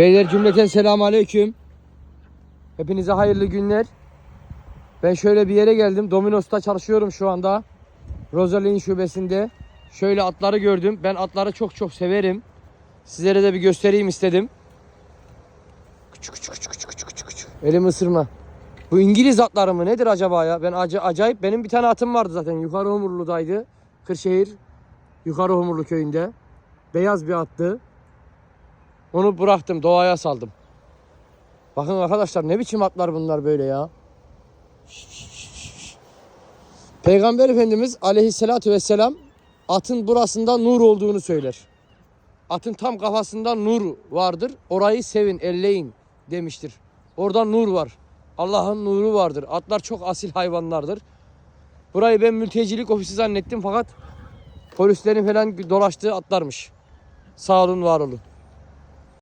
Beyler cümleten selamun aleyküm. Hepinize hayırlı günler. Ben şöyle bir yere geldim. Domino's'ta çalışıyorum şu anda. Rosaline şubesinde. Şöyle atları gördüm. Ben atları çok çok severim. Sizlere de bir göstereyim istedim. Küçük küçük küçük küçük küçük. küçük. Elimi ısırma. Bu İngiliz atları mı nedir acaba ya? Ben ac- acayip benim bir tane atım vardı zaten. Yukarı Homurlu'daydı. Kırşehir Yukarı Homurlu köyünde. Beyaz bir attı. Onu bıraktım doğaya saldım. Bakın arkadaşlar ne biçim atlar bunlar böyle ya. Peygamber Efendimiz aleyhissalatü vesselam atın burasında nur olduğunu söyler. Atın tam kafasında nur vardır. Orayı sevin, elleyin demiştir. Orada nur var. Allah'ın nuru vardır. Atlar çok asil hayvanlardır. Burayı ben mültecilik ofisi zannettim fakat polislerin falan dolaştığı atlarmış. Sağ olun, var olun.